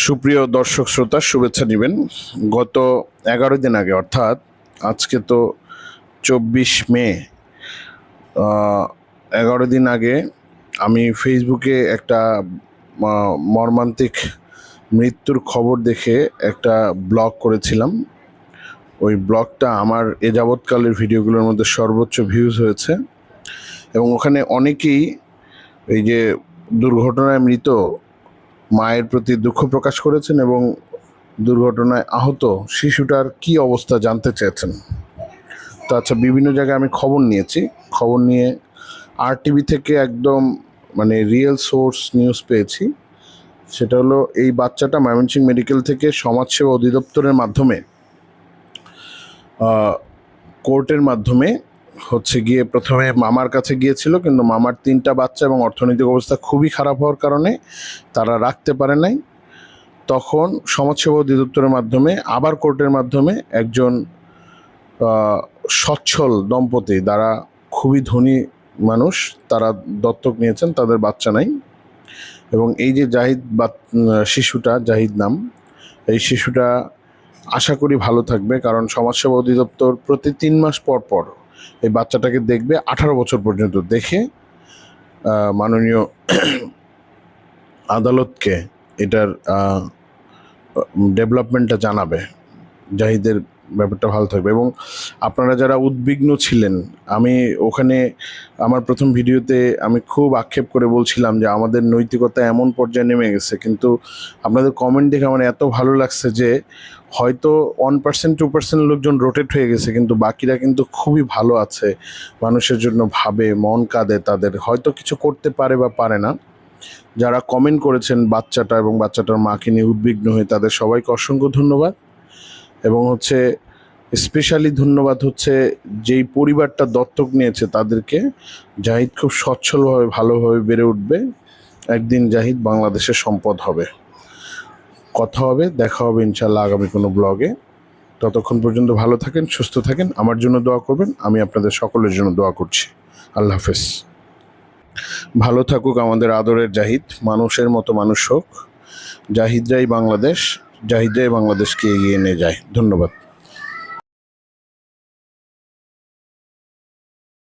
সুপ্রিয় দর্শক শ্রোতা, শুভেচ্ছা নেবেন। গত এগারো দিন আগে, অর্থাৎ আজকে তো চব্বিশ মে এগারো দিন আগে আমি ফেসবুকে একটা মর্মান্তিক মৃত্যুর খবর দেখে একটা ব্লগ করেছিলাম। ওই ব্লগটা আমার এ যাবৎকালের ভিডিওগুলোর মধ্যে সর্বোচ্চ ভিউজ হয়েছে। এবং ওখানে অনেকেই এই যে দুর্ঘটনায় মৃত মায়ের প্রতি দুঃখ প্রকাশ করেছেন এবং দুর্ঘটনায় আহত শিশুটার কি অবস্থা জানতে চেয়েছেন? তো আচ্ছা বিভিন্ন জায়গায় আমি খবর নিয়েছি। খবর নিয়ে আর টিভি থেকে একদম মানে রিয়েল সোর্স নিউজ পেয়েছি। সেটা হলো এই বাচ্চাটা ময়মনসিংহ মেডিকেল থেকে সমাজসেবা অধিদপ্তরের মাধ্যমে কোর্টের মাধ্যমে হচ্ছে গিয়ে প্রথমে মামার কাছে গিয়েছিল কিন্তু মামার তিনটা বাচ্চা এবং অর্থনৈতিক অবস্থা খুবই খারাপ হওয়ার কারণে তারা রাখতে পারে নাই। তখন সমাজসেবা অধিদপ্তরের মাধ্যমে আবার কোর্টের মাধ্যমে একজন সচ্ছল দম্পতি যারা খুবই ধনী মানুষ তারা দত্তক নিয়েছেন তাদের বাচ্চা নাই। এবং এই যে জাহিদ উম, শিশুটা জাহিদ নাম এই শিশুটা আশা করি ভালো থাকবে কারণ সমাজসেবা অধিদপ্তর প্রতি তিন মাস পর পর এই বাচ্চাটাকে দেখবে আঠারো বছর পর্যন্ত। দেখে মাননীয় আদালতকে এটার ডেভেলপমেন্টটা জানাবে। জাহিদের ব্যাপারটা ভালো থাকবে। এবং আপনারা যারা উদ্বিগ্ন ছিলেন, আমি ওখানে আমার প্রথম ভিডিওতে আমি খুব আক্ষেপ করে বলছিলাম যে আমাদের নৈতিকতা এমন পর্যায়ে নেমে গেছে, কিন্তু আপনাদের কমেন্ট দেখে আমার এত ভালো লাগছে যে হয়তো ওয়ান পার্সেন্ট টু পার্সেন্ট লোকজন রোটেট হয়ে গেছে, কিন্তু বাকিরা কিন্তু খুবই ভালো আছে, মানুষের জন্য ভাবে, মন কাঁদে তাদের, হয়তো কিছু করতে পারে বা পারে না। যারা কমেন্ট করেছেন বাচ্চাটা এবং বাচ্চাটার মাকে নিয়ে উদ্বিগ্ন হয়ে, তাদের সবাইকে অসংখ্য ধন্যবাদ। এবং হচ্ছে স্পেশালি ধন্যবাদ হচ্ছে যেই পরিবারটা দত্তক নিয়েছে তাদেরকে। জাহিদ খুব সচ্ছলভাবে, ভালোভাবে বেড়ে উঠবে। একদিন জাহিদ বাংলাদেশের সম্পদ হবে। কথা হবে, দেখা হবে ইনশাল্লাহ আগামী কোনো ব্লগে। ততক্ষণ পর্যন্ত ভালো থাকেন, সুস্থ থাকেন। আমার জন্য দোয়া করবেন, আমি আপনাদের সকলের জন্য দোয়া করছি। আল্লাহ হাফেজ। ভালো থাকুক আমাদের আদরের জাহিদ, মানুষের মতো মানুষ হোক। জাহিদরাই বাংলাদেশ। জাহিদরাই বাংলাদেশকে এগিয়ে নিয়ে যায় ধন্যবাদ